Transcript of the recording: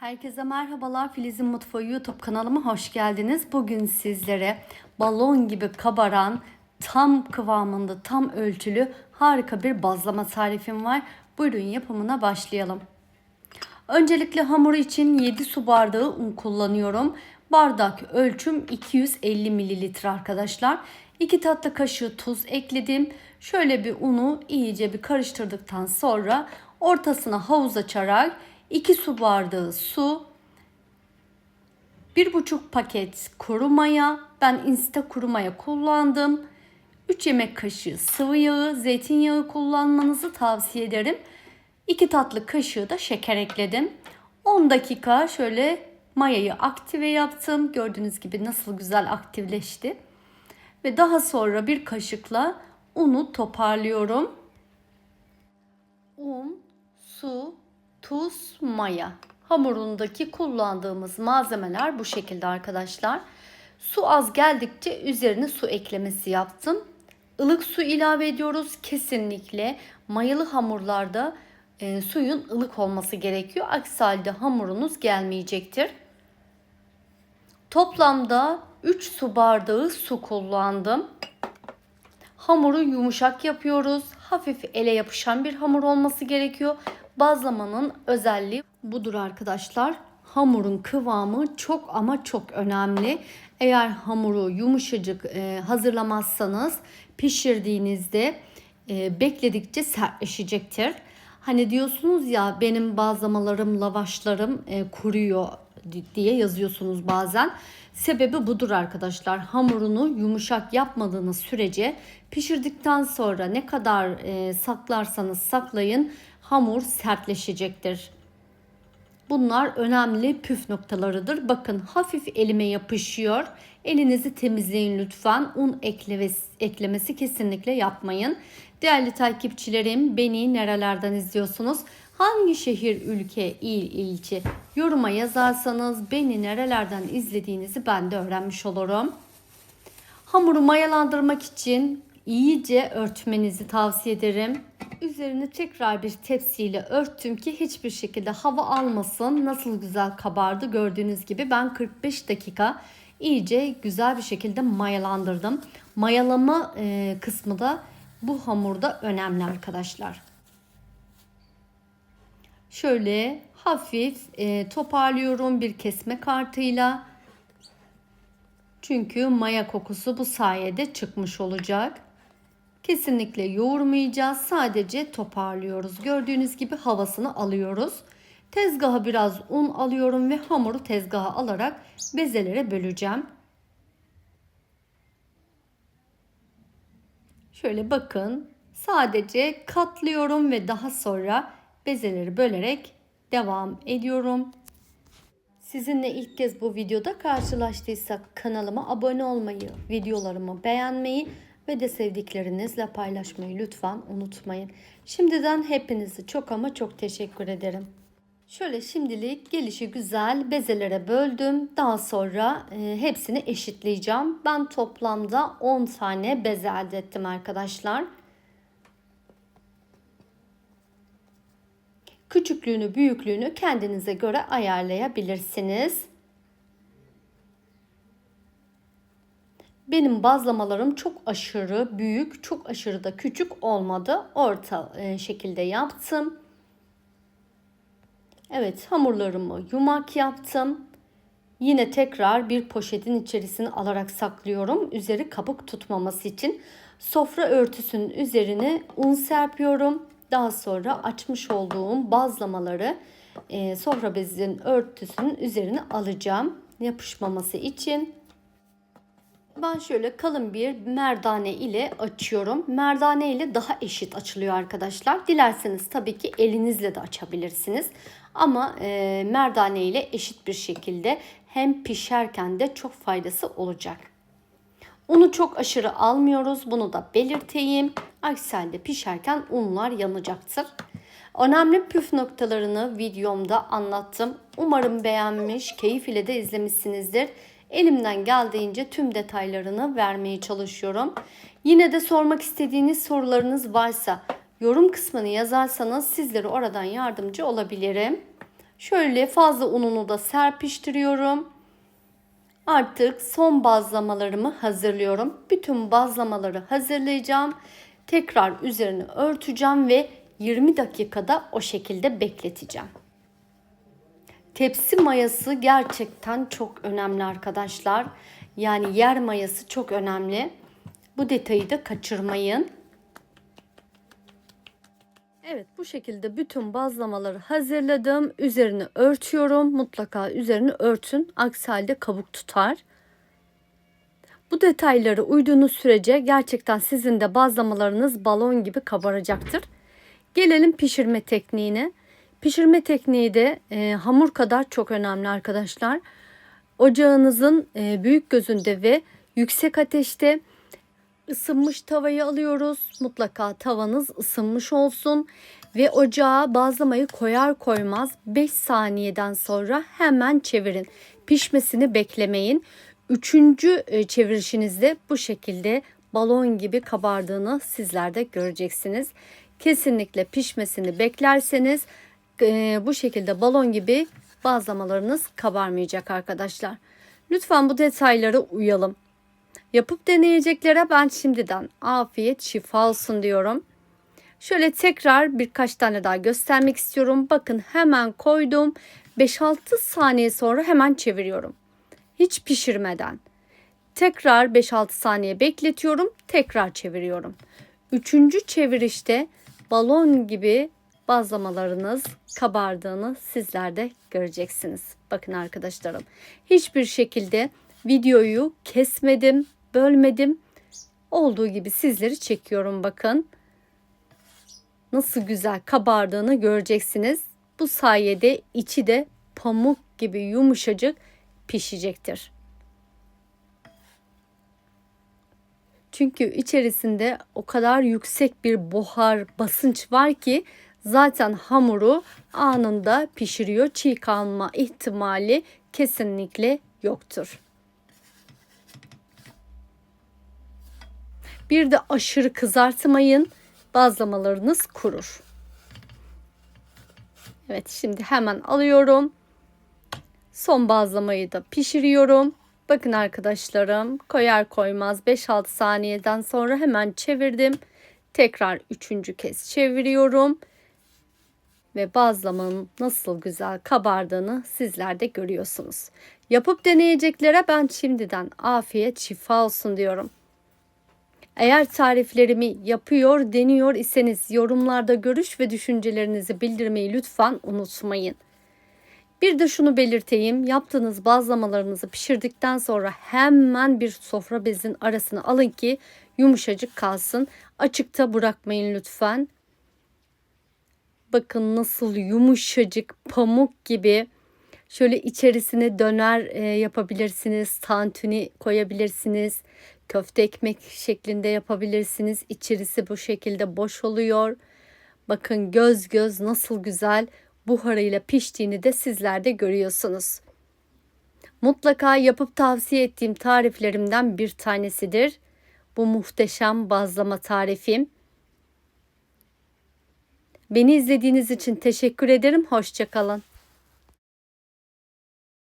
Herkese merhabalar. Filiz'in Mutfağı YouTube kanalıma hoş geldiniz. Bugün sizlere balon gibi kabaran, tam kıvamında, tam ölçülü harika bir bazlama tarifim var. Buyurun yapımına başlayalım. Öncelikle hamuru için 7 su bardağı un kullanıyorum. Bardak ölçüm 250 mililitre arkadaşlar. 2 tatlı kaşığı tuz ekledim. Şöyle bir unu iyice bir karıştırdıktan sonra ortasına havuz açarak 2 su bardağı su, 1,5 paket kuru maya, ben insta kuru maya kullandım. 3 yemek kaşığı sıvı yağı, zeytinyağı kullanmanızı tavsiye ederim. 2 tatlı kaşığı da şeker ekledim. 10 dakika şöyle mayayı aktive yaptım. Gördüğünüz gibi nasıl güzel aktifleşti. Ve daha sonra bir kaşıkla unu toparlıyorum. Un, su, tuz, maya. Hamurundaki kullandığımız malzemeler bu şekilde arkadaşlar. Su az geldikçe üzerine su eklemesi yaptım. Ilık su ilave ediyoruz. Kesinlikle mayalı hamurlarda e, suyun ılık olması gerekiyor. Aksi halde hamurunuz gelmeyecektir. Toplamda 3 su bardağı su kullandım. Hamuru yumuşak yapıyoruz. Hafif ele yapışan bir hamur olması gerekiyor. Bazlamanın özelliği budur arkadaşlar. Hamurun kıvamı çok ama çok önemli. Eğer hamuru yumuşacık e, hazırlamazsanız pişirdiğinizde e, bekledikçe sertleşecektir. Hani diyorsunuz ya benim bazlamalarım, lavaşlarım e, kuruyor diye yazıyorsunuz bazen. Sebebi budur arkadaşlar. Hamurunu yumuşak yapmadığınız sürece pişirdikten sonra ne kadar e, saklarsanız saklayın hamur sertleşecektir. Bunlar önemli püf noktalarıdır. Bakın hafif elime yapışıyor. Elinizi temizleyin lütfen. Un eklemesi, eklemesi kesinlikle yapmayın. Değerli takipçilerim beni nerelerden izliyorsunuz? Hangi şehir, ülke, il, ilçe yoruma yazarsanız beni nerelerden izlediğinizi ben de öğrenmiş olurum. Hamuru mayalandırmak için iyice örtmenizi tavsiye ederim. Üzerini tekrar bir tepsiyle örttüm ki hiçbir şekilde hava almasın. Nasıl güzel kabardı gördüğünüz gibi ben 45 dakika iyice güzel bir şekilde mayalandırdım. Mayalama kısmı da bu hamurda önemli arkadaşlar. Şöyle hafif e, toparlıyorum bir kesme kartıyla. Çünkü maya kokusu bu sayede çıkmış olacak. Kesinlikle yoğurmayacağız. Sadece toparlıyoruz. Gördüğünüz gibi havasını alıyoruz. Tezgaha biraz un alıyorum ve hamuru tezgaha alarak bezelere böleceğim. Şöyle bakın. Sadece katlıyorum ve daha sonra bezeleri bölerek devam ediyorum. Sizinle ilk kez bu videoda karşılaştıysak kanalıma abone olmayı, videolarımı beğenmeyi ve de sevdiklerinizle paylaşmayı lütfen unutmayın. Şimdiden hepinizi çok ama çok teşekkür ederim. Şöyle şimdilik gelişi güzel bezelere böldüm. Daha sonra e, hepsini eşitleyeceğim. Ben toplamda 10 tane beze elde ettim arkadaşlar. Küçüklüğünü, büyüklüğünü kendinize göre ayarlayabilirsiniz. Benim bazlamalarım çok aşırı büyük, çok aşırı da küçük olmadı. Orta e, şekilde yaptım. Evet, hamurlarımı yumak yaptım. Yine tekrar bir poşetin içerisine alarak saklıyorum. Üzeri kabuk tutmaması için. Sofra örtüsünün üzerine un serpiyorum. Daha sonra açmış olduğum bazlamaları e, sofra bezinin örtüsünün üzerine alacağım. Yapışmaması için. Ben şöyle kalın bir merdane ile açıyorum. Merdane ile daha eşit açılıyor arkadaşlar. Dilerseniz tabii ki elinizle de açabilirsiniz. Ama e, merdane ile eşit bir şekilde hem pişerken de çok faydası olacak. Unu çok aşırı almıyoruz. Bunu da belirteyim. Aksi halde pişerken unlar yanacaktır. Önemli püf noktalarını videomda anlattım. Umarım beğenmiş, keyif ile de izlemişsinizdir. Elimden geldiğince tüm detaylarını vermeye çalışıyorum. Yine de sormak istediğiniz sorularınız varsa yorum kısmını yazarsanız sizlere oradan yardımcı olabilirim. Şöyle fazla ununu da serpiştiriyorum. Artık son bazlamalarımı hazırlıyorum. Bütün bazlamaları hazırlayacağım. Tekrar üzerini örteceğim ve 20 dakikada o şekilde bekleteceğim. Tepsi mayası gerçekten çok önemli arkadaşlar. Yani yer mayası çok önemli. Bu detayı da kaçırmayın. Evet bu şekilde bütün bazlamaları hazırladım. Üzerini örtüyorum. Mutlaka üzerini örtün. Aksi halde kabuk tutar. Bu detayları uyduğunuz sürece gerçekten sizin de bazlamalarınız balon gibi kabaracaktır. Gelelim pişirme tekniğine. Pişirme tekniği de e, hamur kadar çok önemli arkadaşlar. Ocağınızın e, büyük gözünde ve yüksek ateşte ısınmış tavayı alıyoruz. Mutlaka tavanız ısınmış olsun ve ocağa bazlamayı koyar koymaz 5 saniyeden sonra hemen çevirin. Pişmesini beklemeyin. Üçüncü e, çevirişinizde bu şekilde balon gibi kabardığını sizler de göreceksiniz. Kesinlikle pişmesini beklerseniz e, bu şekilde balon gibi bazlamalarınız kabarmayacak arkadaşlar. Lütfen bu detaylara uyalım. Yapıp deneyeceklere ben şimdiden afiyet şifa olsun diyorum. Şöyle tekrar birkaç tane daha göstermek istiyorum. Bakın hemen koydum. 5-6 saniye sonra hemen çeviriyorum. Hiç pişirmeden. Tekrar 5-6 saniye bekletiyorum. Tekrar çeviriyorum. Üçüncü çevirişte balon gibi bazlamalarınız kabardığını sizler de göreceksiniz. Bakın arkadaşlarım hiçbir şekilde videoyu kesmedim, bölmedim. Olduğu gibi sizleri çekiyorum bakın. Nasıl güzel kabardığını göreceksiniz. Bu sayede içi de pamuk gibi yumuşacık pişecektir. Çünkü içerisinde o kadar yüksek bir buhar, basınç var ki zaten hamuru anında pişiriyor. Çiğ kalma ihtimali kesinlikle yoktur. Bir de aşırı kızartmayın. Bazlamalarınız kurur. Evet şimdi hemen alıyorum. Son bazlamayı da pişiriyorum. Bakın arkadaşlarım koyar koymaz 5-6 saniyeden sonra hemen çevirdim. Tekrar üçüncü kez çeviriyorum. Ve bazlamanın nasıl güzel kabardığını sizler de görüyorsunuz. Yapıp deneyeceklere ben şimdiden afiyet şifa olsun diyorum. Eğer tariflerimi yapıyor, deniyor iseniz yorumlarda görüş ve düşüncelerinizi bildirmeyi lütfen unutmayın. Bir de şunu belirteyim. Yaptığınız bazlamalarınızı pişirdikten sonra hemen bir sofra bezin arasına alın ki yumuşacık kalsın. Açıkta bırakmayın lütfen. Bakın nasıl yumuşacık pamuk gibi. Şöyle içerisine döner e, yapabilirsiniz, tantuni koyabilirsiniz, köfte ekmek şeklinde yapabilirsiniz. İçerisi bu şekilde boş oluyor. Bakın göz göz nasıl güzel buharıyla piştiğini de sizler de görüyorsunuz. Mutlaka yapıp tavsiye ettiğim tariflerimden bir tanesidir. Bu muhteşem bazlama tarifim. Beni izlediğiniz için teşekkür ederim. Hoşçakalın.